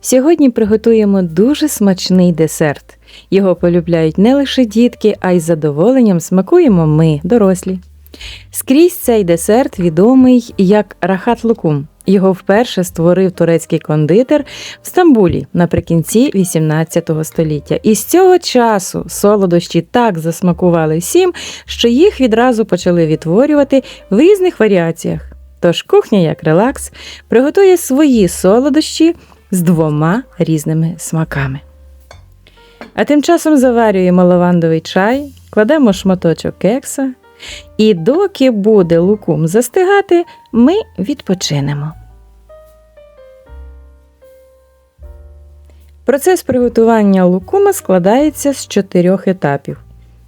Сьогодні приготуємо дуже смачний десерт. Його полюбляють не лише дітки, а й з задоволенням смакуємо ми, дорослі. Скрізь цей десерт відомий як рахат лукум. Його вперше створив турецький кондитер в Стамбулі наприкінці XVIII століття. І з цього часу солодощі так засмакували всім, що їх відразу почали відтворювати в різних варіаціях. Тож кухня як релакс приготує свої солодощі з двома різними смаками. А тим часом заварюємо лавандовий чай, кладемо шматочок кекса, і доки буде лукум застигати, ми відпочинемо. Процес приготування лукума складається з чотирьох етапів: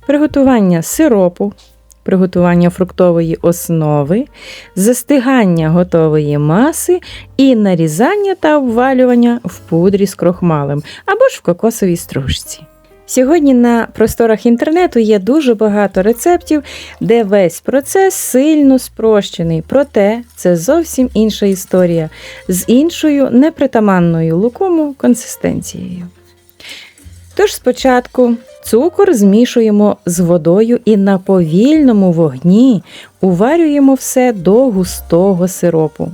приготування сиропу, приготування фруктової основи, застигання готової маси і нарізання та обвалювання в пудрі з крохмалем або ж в кокосовій стружці. Сьогодні на просторах інтернету є дуже багато рецептів, де весь процес сильно спрощений, проте це зовсім інша історія з іншою непритаманною лукому консистенцією. Тож спочатку цукор змішуємо з водою і на повільному вогні уварюємо все до густого сиропу.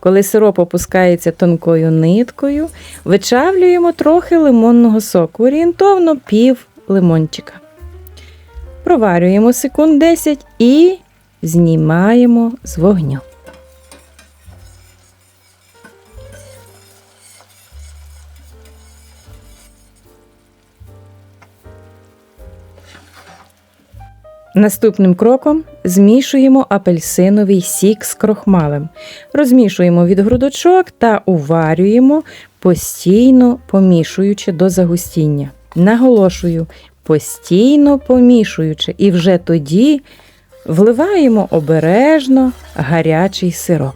Коли сироп опускається тонкою ниткою, вичавлюємо трохи лимонного соку, орієнтовно пів лимончика. Проварюємо секунд 10 і знімаємо з вогню. Наступним кроком змішуємо апельсиновий сік з крохмалем. Розмішуємо від грудочок та уварюємо, постійно помішуючи до загустіння. Наголошую, постійно помішуючи, і вже тоді вливаємо обережно гарячий сироп.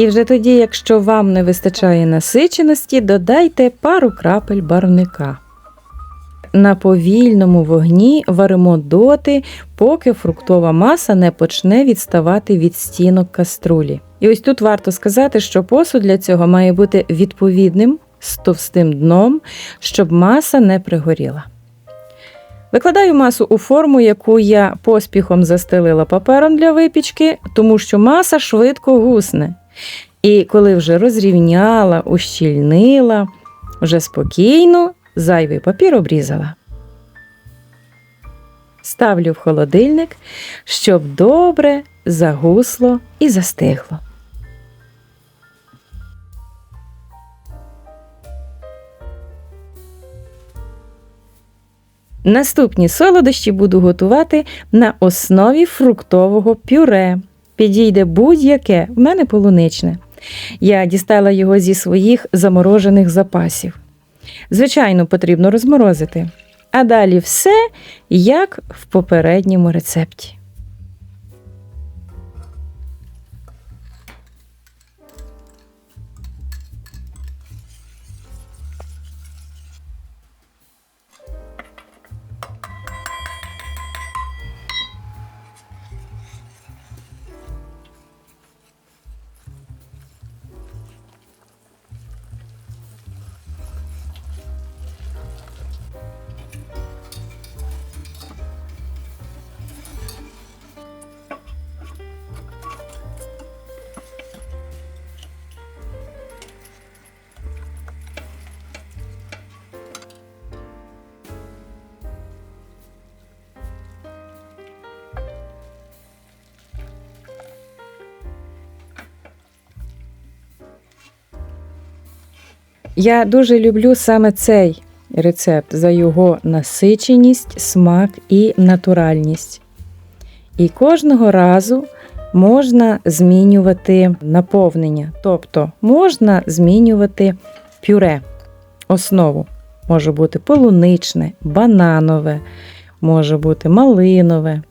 І вже тоді, якщо вам не вистачає насиченості, додайте пару крапель барвника. На повільному вогні варимо доти, поки фруктова маса не почне відставати від стінок каструлі. І ось тут варто сказати, що посуд для цього має бути відповідним з товстим дном, щоб маса не пригоріла. Викладаю масу у форму, яку я поспіхом застелила папером для випічки, тому що маса швидко гусне. І коли вже розрівняла, ущільнила, вже спокійно зайвий папір обрізала. Ставлю в холодильник, щоб добре загусло і застигло. Наступні солодощі буду готувати на основі фруктового пюре. Підійде будь-яке, в мене полуничне. Я дістала його зі своїх заморожених запасів. Звичайно, потрібно розморозити. А далі все як в попередньому рецепті. Я дуже люблю саме цей рецепт за його насиченість, смак і натуральність. І кожного разу можна змінювати наповнення, тобто можна змінювати пюре, основу. Може бути полуничне, бананове, може бути малинове.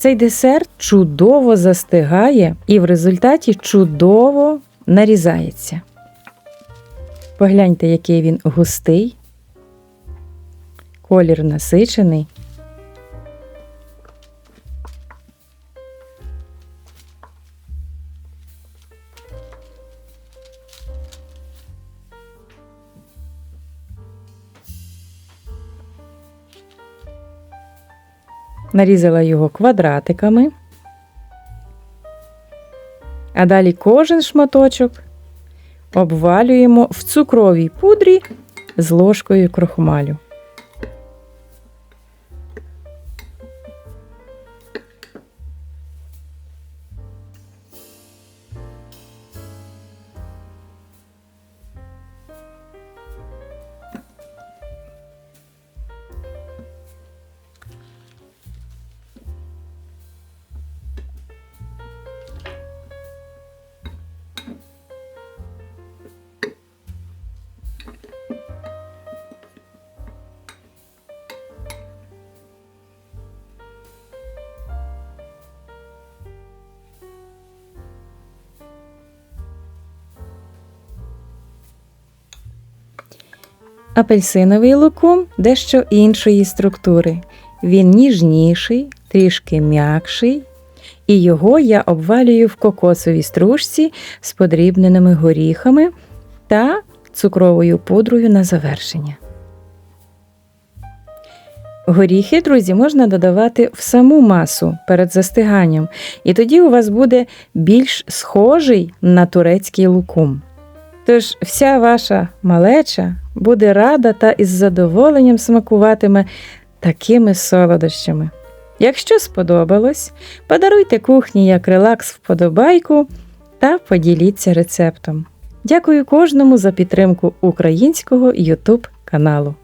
Цей десерт чудово застигає і в результаті чудово нарізається. Погляньте, який він густий, колір насичений. Нарізала його квадратиками, а далі кожен шматочок обвалюємо в цукровій пудрі з ложкою крохмалю. Апельсиновий лукум дещо іншої структури. Він ніжніший, трішки м'якший, і його я обвалюю в кокосовій стружці з подрібненими горіхами та цукровою пудрою на завершення. Горіхи, друзі, можна додавати в саму масу перед застиганням, і тоді у вас буде більш схожий на турецький лукум. Тож вся ваша малеча буде рада та із задоволенням смакуватиме такими солодощами. Якщо сподобалось, подаруйте кухні як релакс вподобайку та поділіться рецептом. Дякую кожному за підтримку українського YouTube каналу.